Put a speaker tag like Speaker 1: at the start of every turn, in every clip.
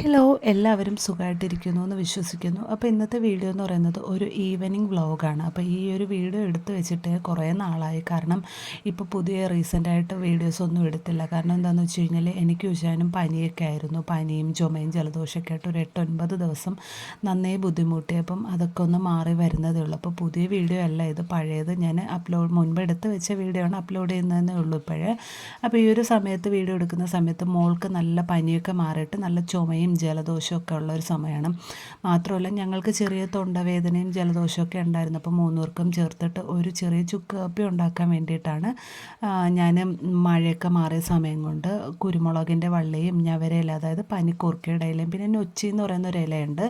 Speaker 1: Hello എല്ലാവരും സുഖമായിട്ടിരിക്കുന്നു എന്ന് വിശ്വസിക്കുന്നു. അപ്പോൾ ഇന്നത്തെ വീഡിയോ എന്ന് പറയുന്നത് ഒരു ഈവനിങ് വ്ളോഗാണ് അപ്പോൾ ഈ ഒരു വീഡിയോ എടുത്തു വെച്ചിട്ട് കുറേ നാളായി. കാരണം ഇപ്പോൾ പുതിയ റീസെന്റായിട്ട് വീഡിയോസ് ഒന്നും എടുത്തില്ല. കാരണം എന്താണെന്ന് വെച്ച് കഴിഞ്ഞാൽ എനിക്ക് ഉച്ചാനും പനിയൊക്കെ ആയിരുന്നു. പനിയും ചുമയും ജലദോഷമൊക്കെ ആയിട്ട് ഒരു എട്ടൊൻപത് ദിവസം നന്നേ ബുദ്ധിമുട്ടി അപ്പം അതൊക്കെ ഒന്ന് മാറി വരുന്നതേ ഉള്ളൂ. അപ്പോൾ പുതിയ വീഡിയോ അല്ല ഇത് പഴയത്. ഞാൻ അപ്ലോഡ് മുൻപ് എടുത്ത് വെച്ച വീഡിയോ ആണ് അപ്ലോഡ് ചെയ്യുന്നതെന്നേ ഉള്ളൂ ഇപ്പോഴേ. അപ്പോൾ ഈ ഒരു സമയത്ത് വീഡിയോ എടുക്കുന്ന സമയത്ത് മോൾക്ക് നല്ല പനിയൊക്കെ മാറിയിട്ട് നല്ല ചുമയും പനിയും ജലദോഷവും ഒക്കെ ഉള്ള ഒരു സമയമാണ്. മാത്രമല്ല ഞങ്ങൾക്ക് ചെറിയ തൊണ്ടവേദനയും ജലദോഷമൊക്കെ ഉണ്ടായിരുന്നു. അപ്പോൾ മൂന്നൂർക്കും ചേർത്തിട്ട് ഒരു ചെറിയ ചുക്ക് കാപ്പി ഉണ്ടാക്കാൻ വേണ്ടിയിട്ടാണ് ഞാൻ മഴയൊക്കെ മാറിയ സമയം കൊണ്ട് കുരുമുളകിന്റെ വള്ളിയും ഞവരയില അതായത് പനിക്കൂർക്കയുടെ ഇലയും പിന്നെ നൊച്ചി എന്ന് പറയുന്ന ഒരു ഇലയുണ്ട്.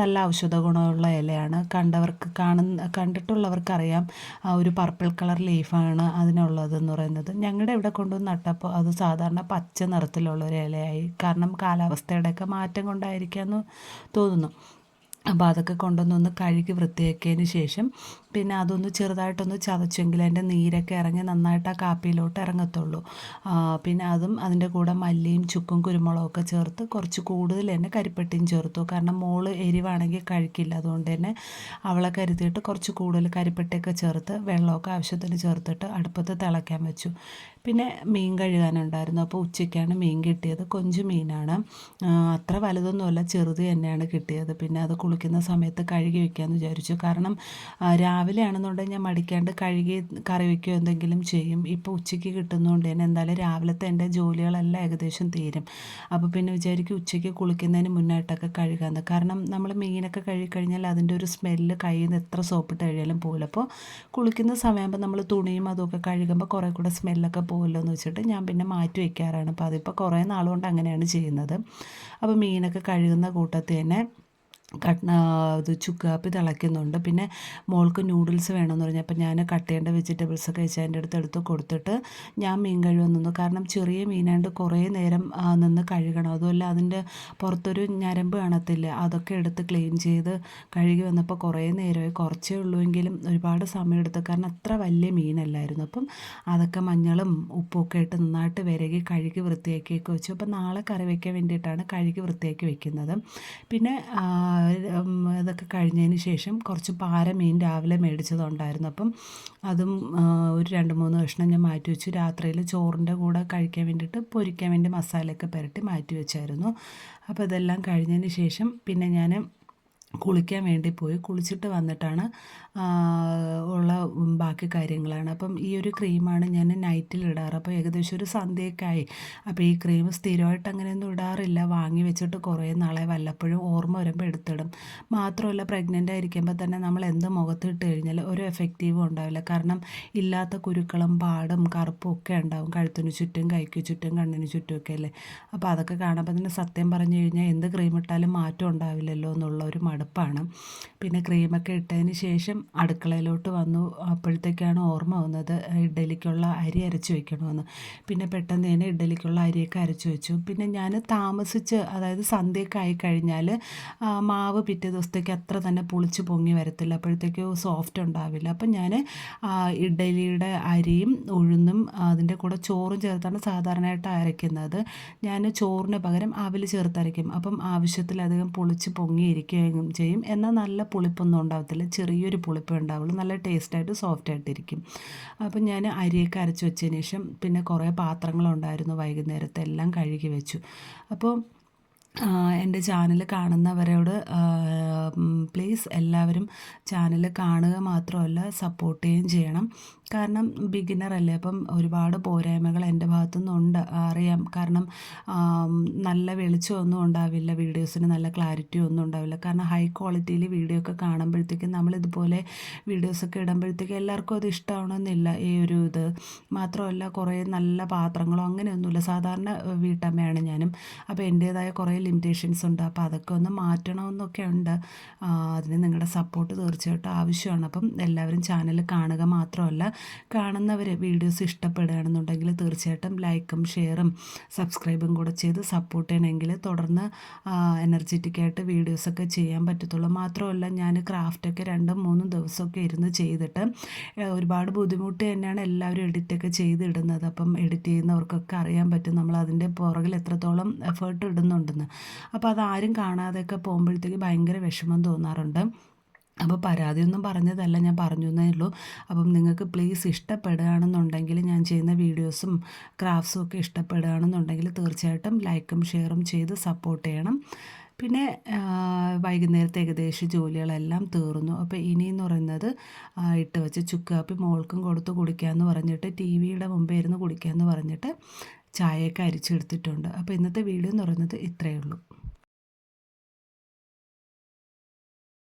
Speaker 1: നല്ല ഔഷധ ഗുണമുള്ള ഇലയാണ്. കണ്ടവർക്ക് കാണുന്ന കണ്ടിട്ടുള്ളവർക്കറിയാം ആ ഒരു പർപ്പിൾ കളർ ലീഫാണ് അതിനുള്ളതെന്ന് പറയുന്നത്. ഞങ്ങളുടെ ഇവിടെ കൊണ്ടുവന്ന് നട്ടപ്പോൾ അത് സാധാരണ പച്ച നിറത്തിലുള്ള ഒരു ഇലയായി. കാരണം കാലാവസ്ഥയുടെയൊക്കെ മാറ്റം കൊണ്ടായിരിക്കാമെന്ന് തോന്നുന്നു. അപ്പോൾ അതൊക്കെ കൊണ്ടുവന്നൊന്ന് കഴുകി വൃത്തിയാക്കിയതിന് ശേഷം പിന്നെ അതൊന്ന് ചെറുതായിട്ടൊന്ന് ചതച്ചെങ്കിൽ അതിന്റെ നീരൊക്കെ ഇറങ്ങി നന്നായിട്ട് ആ കാപ്പിയിലോട്ട് ഇറങ്ങത്തുള്ളൂ. പിന്നെ അതും അതിന്റെ കൂടെ മല്ലിയും ചുക്കും കുരുമുളകൊക്കെ ചേർത്ത് കുറച്ച് കൂടുതൽ തന്നെ കരിപ്പട്ടിയും ചേർത്തു. കാരണം മോൾ എരിവാണെങ്കിൽ കഴിക്കില്ല. അതുകൊണ്ട് തന്നെ അവളെ കരുതിയിട്ട് കുറച്ച് കൂടുതൽ കരിപ്പട്ടിയൊക്കെ ചേർത്ത് വെള്ളമൊക്കെ ആവശ്യത്തിന് ചേർത്തിട്ട് അടുപ്പത്ത് തിളയ്ക്കാൻ വെച്ചു. പിന്നെ മീൻ കഴുകാനുണ്ടായിരുന്നു. അപ്പോൾ ഉച്ചയ്ക്കാണ് മീൻ കിട്ടിയത്. കൊഞ്ചു മീനാണ്. അത്ര വലുതൊന്നുമല്ല. ചെറുത് തന്നെയാണ് കിട്ടിയത്. പിന്നെ അത് കുളിക്കുന്ന സമയത്ത് കഴുകി വെക്കാമെന്ന് വിചാരിച്ചു. കാരണം രാവിലെ ആണെന്നുണ്ടെങ്കിൽ ഞാൻ മടിക്കാണ്ട് കഴുകി കറി വയ്ക്കുകയോ എന്തെങ്കിലും ചെയ്യും. ഇപ്പോൾ ഉച്ചയ്ക്ക് കിട്ടുന്നതുകൊണ്ട് തന്നെ എന്തായാലും രാവിലത്തെ എന്റെ ജോലികളെല്ലാം ഏകദേശം തീരും. അപ്പോൾ പിന്നെ വിചാരിക്കും ഉച്ചയ്ക്ക് കുളിക്കുന്നതിന് മുന്നായിട്ടൊക്കെ കഴുകാമെന്ന്. കാരണം നമ്മൾ മീനൊക്കെ കഴുകി കഴിഞ്ഞാൽ അതിന്റെ ഒരു സ്മെല്ല് കയ്യിൽ നിന്ന് എത്ര സോപ്പിട്ട് കഴിയാലും പോകില്ല അപ്പോൾ കുളിക്കുന്ന സമയമാകുമ്പോൾ നമ്മൾ തുണിയും അതുമൊക്കെ കഴുകുമ്പോൾ കുറേ കൂടെ സ്മെല്ലൊക്കെ പോകുമല്ലോ എന്ന് വെച്ചിട്ട് ഞാൻ പിന്നെ മാറ്റി വയ്ക്കാറാണ്. അപ്പോൾ അതിപ്പോൾ കുറേ നാളുകൊണ്ട് അങ്ങനെയാണ് ചെയ്യുന്നത്. അപ്പോൾ മീനൊക്കെ കഴുകുന്ന കൂട്ടത്തിൽ തന്നെ ഇത് ചുക്ക് കാപ്പി തിളയ്ക്കുന്നുണ്ട്. പിന്നെ മോൾക്ക് നൂഡിൽസ് വേണമെന്ന് പറഞ്ഞപ്പോൾ ഞാൻ കട്ട് ചെയ്യേണ്ട വെജിറ്റബിൾസൊക്കെ വെച്ച് അതിന്റെ അടുത്ത് എടുത്ത് കൊടുത്തിട്ട് ഞാൻ മീൻ കഴുകാൻ നിന്നു. കാരണം ചെറിയ മീനാണ്ട് കുറേ നേരം നിന്ന് കഴുകണം. അതുമല്ല അതിന്റെ പുറത്തൊരു ഞരമ്പ് കാണത്തില്ല? അതൊക്കെ എടുത്ത് ക്ലീൻ ചെയ്ത് കഴുകി വന്നപ്പോൾ കുറേ നേരമായി. കുറച്ചേ ഉള്ളൂ എങ്കിലും ഒരുപാട് സമയം എടുത്തു. കാരണം അത്ര വലിയ മീനല്ലായിരുന്നു. അപ്പം അതൊക്കെ മഞ്ഞളും ഉപ്പൊക്കെ ഇട്ട് നന്നായിട്ട് വിരകി കഴുകി വൃത്തിയാക്കിയൊക്കെ വെച്ചു. അപ്പം നാളെ കറി വയ്ക്കാൻ വേണ്ടിയിട്ടാണ് കഴുകി വൃത്തിയാക്കി വെക്കുന്നത്. പിന്നെ ഇതൊക്കെ കഴിഞ്ഞതിന് ശേഷം കുറച്ച് പാര മീൻ രാവിലെ മേടിച്ചതുണ്ടായിരുന്നു. അപ്പം അതും ഒരു രണ്ട് മൂന്ന് കഷ്ണം ഞാൻ മാറ്റി വെച്ചു. രാത്രിയിൽ ചോറിന്റെ കൂടെ കഴിക്കാൻ വേണ്ടിയിട്ട് പൊരിക്കാൻ വേണ്ടി മസാലയൊക്കെ പുരട്ടി മാറ്റി വെച്ചായിരുന്നു. അപ്പോൾ ഇതെല്ലാം കഴിഞ്ഞതിന് ശേഷം പിന്നെ ഞാൻ കുളിക്കാൻ വേണ്ടി പോയി കുളിച്ചിട്ട് വന്നിട്ടാണ് ഉള്ള ബാക്കി കാര്യങ്ങളാണ്. അപ്പം ഈ ഒരു ക്രീമാണ് ഞാൻ നൈറ്റിൽ ഇടാറ്. അപ്പോൾ ഏകദേശം ഒരു സന്ധ്യക്കായി അപ്പോൾ ഈ ക്രീം സ്ഥിരമായിട്ട് അങ്ങനെയൊന്നും ഇടാറില്ല. വാങ്ങി വെച്ചിട്ട് കുറേ നാളെ വല്ലപ്പോഴും ഓർമ്മ വരുമ്പോൾ എടുത്തിടും. മാത്രമല്ല പ്രഗ്നന്റ് ആയിരിക്കുമ്പോൾ തന്നെ നമ്മൾ എന്ത് മുഖത്ത് ഇട്ട് കഴിഞ്ഞാൽ ഒരു എഫക്റ്റീവും ഉണ്ടാവില്ല. കാരണം ഇല്ലാത്ത കുരുക്കളും പാടും കറുപ്പും ഒക്കെ ഉണ്ടാവും. കഴുത്തിന് ചുറ്റും കൈക്ക് ചുറ്റും കണ്ണിന് ചുറ്റും ഒക്കെ അല്ലേ? അപ്പോൾ അതൊക്കെ കാണുമ്പോൾ തന്നെ സത്യം പറഞ്ഞു കഴിഞ്ഞാൽ എന്ത് ക്രീം ഇട്ടാലും മാറ്റം ഉണ്ടാവില്ലല്ലോ എന്നുള്ള ഒരു മടുപ്പാണ് പിന്നെ ക്രീമൊക്കെ ഇട്ടതിന് ശേഷം അടുക്കളയിലോട്ട് വന്നു. അപ്പോഴത്തേക്കാണ് ഓർമ്മ വന്നത് ഇഡ്ഡലിക്കുള്ള അരി അരച്ച് വയ്ക്കണമെന്ന് പിന്നെ പെട്ടെന്ന് തന്നെ ഇഡ്ഡലിക്കുള്ള അരിയൊക്കെ അരച്ച് വെച്ചു. പിന്നെ ഞാൻ താമസിച്ച് അതായത് സന്ധ്യയൊക്കെ ആയിക്കഴിഞ്ഞാൽ മാവ് പിറ്റേ ദിവസത്തേക്ക് അത്ര തന്നെ പുളിച്ച് പൊങ്ങി വരത്തില്ല. അപ്പോഴത്തേക്ക് സോഫ്റ്റ് ഉണ്ടാവില്ല. അപ്പം ഞാൻ ഇഡ്ഡലിയുടെ അരിയും ഉഴുന്നും അതിന്റെ കൂടെ ചോറും ചേർത്താണ് സാധാരണയായിട്ട് അരയ്ക്കുന്നത്. ഞാൻ ചോറിന് പകരം അവിൽ ചേർത്തരയ്ക്കും അപ്പം ആവശ്യത്തിലധികം പൊളിച്ച് പൊങ്ങിയിരിക്കുകയും ചെയ്യും. എന്നാൽ നല്ല പുളിപ്പൊന്നും ഉണ്ടാകത്തില്ല ചെറിയൊരു പുളിപ്പ് ഉണ്ടാവുള്ളൂ. നല്ല ടേസ്റ്റായിട്ട് സോഫ്റ്റ് ആയിട്ടിരിക്കും. അപ്പം ഞാൻ അരിയൊക്കെ അരച്ച് വെച്ചതിന് ശേഷം പിന്നെ കുറേ പാത്രങ്ങളുണ്ടായിരുന്നു വൈകുന്നേരത്തെ എല്ലാം കഴുകി വെച്ചു. അപ്പോൾ എന്റെ ചാനൽ കാണുന്നവരോട് പ്ലീസ് എല്ലാവരും ചാനൽ കാണുക മാത്രമല്ല സപ്പോർട്ട് ചെയ്യുകയും ചെയ്യണം. കാരണം ബിഗിനർ അല്ലേ അപ്പം ഒരുപാട് പോരായ്മകൾ എന്റെ ഭാഗത്തുനിന്നുണ്ട് അറിയാം. കാരണം നല്ല വെളിച്ചമൊന്നും ഉണ്ടാവില്ല വീഡിയോസിന് നല്ല ക്ലാരിറ്റി ഒന്നും ഉണ്ടാവില്ല. കാരണം ഹൈ ക്വാളിറ്റിയിൽ വീഡിയോ ഒക്കെ കാണുമ്പോഴത്തേക്കും നമ്മളിതുപോലെ വീഡിയോസൊക്കെ ഇടുമ്പോഴത്തേക്കും എല്ലാവർക്കും അത് ഇഷ്ടമാവണമെന്നില്ല ഈ ഒരു ഇത്. മാത്രമല്ല കുറേ നല്ല പാത്രങ്ങളോ അങ്ങനെയൊന്നുമില്ല. സാധാരണ വീട്ടമ്മയാണ് ഞാനും. അപ്പോൾ എന്റേതായ കുറേ ലിമിറ്റേഷൻസ് ഉണ്ട്. അപ്പോൾ അതൊക്കെ ഒന്ന് മാറ്റണമെന്നൊക്കെ ഉണ്ട്. അതിന് നിങ്ങളുടെ സപ്പോർട്ട് തീർച്ചയായിട്ടും ആവശ്യമാണ്. അപ്പം എല്ലാവരും ചാനൽ കാണുക മാത്രമല്ല കാണുന്നവർ വീഡിയോസ് ഇഷ്ടപ്പെടുകയാണെന്നുണ്ടെങ്കിൽ തീർച്ചയായിട്ടും ലൈക്കും ഷെയറും സബ്സ്ക്രൈബും കൂടെ ചെയ്ത് സപ്പോർട്ട് ചെയ്യണമെങ്കിൽ തുടർന്ന് എനർജറ്റിക് ആയിട്ട് വീഡിയോസൊക്കെ ചെയ്യാൻ പറ്റത്തുള്ളൂ. മാത്രമല്ല ഞാൻ ക്രാഫ്റ്റൊക്കെ രണ്ടും മൂന്നും ദിവസമൊക്കെ ഇരുന്ന് ചെയ്തിട്ട് ഒരുപാട് ബുദ്ധിമുട്ട് തന്നെയാണ് എല്ലാവരും എഡിറ്റൊക്കെ ചെയ്തിടുന്നത്. അപ്പം എഡിറ്റ് ചെയ്യുന്നവർക്കൊക്കെ അറിയാൻ പറ്റും നമ്മൾ അതിന്റെ പുറകിൽ എത്രത്തോളം എഫേർട്ട് ഇടുന്നുണ്ടെന്ന്. അപ്പോൾ അതാരും കാണാതെയൊക്കെ പോകുമ്പോഴത്തേക്ക് ഭയങ്കര വിഷമം തോന്നാറുണ്ട്. അപ്പോൾ പരാതിയൊന്നും പറഞ്ഞതല്ല ഞാൻ പറഞ്ഞു എന്നേ ഉള്ളൂ. അപ്പം നിങ്ങൾക്ക് പ്ലീസ് ഇഷ്ടപ്പെടുകയാണെന്നുണ്ടെങ്കിൽ ഞാൻ ചെയ്യുന്ന വീഡിയോസും ക്രാഫ്റ്റ്സും ഒക്കെ ഇഷ്ടപ്പെടുകയാണെന്നുണ്ടെങ്കിൽ തീർച്ചയായിട്ടും ലൈക്കും ഷെയറും ചെയ്ത് സപ്പോർട്ട് ചെയ്യണം. പിന്നെ വൈകുന്നേരത്തെ ഏകദേശം ജോലികളെല്ലാം തീർന്നു. അപ്പോൾ ഇനിയെന്ന് പറയുന്നത് ഇട്ട് വെച്ച് ചുക്ക് കാപ്പി മോൾക്കും കൊടുത്ത് കുടിക്കാമെന്ന് പറഞ്ഞിട്ട് ടി വിയുടെ മുമ്പേ ഇരുന്ന് കുടിക്കാമെന്ന് പറഞ്ഞിട്ട് ചായയൊക്കെ അരിച്ചെടുത്തിട്ടുണ്ട്. അപ്പോൾ ഇന്നത്തെ വീഡിയോ എന്ന് പറയുന്നത് ഇത്രയേ ഉള്ളൂ.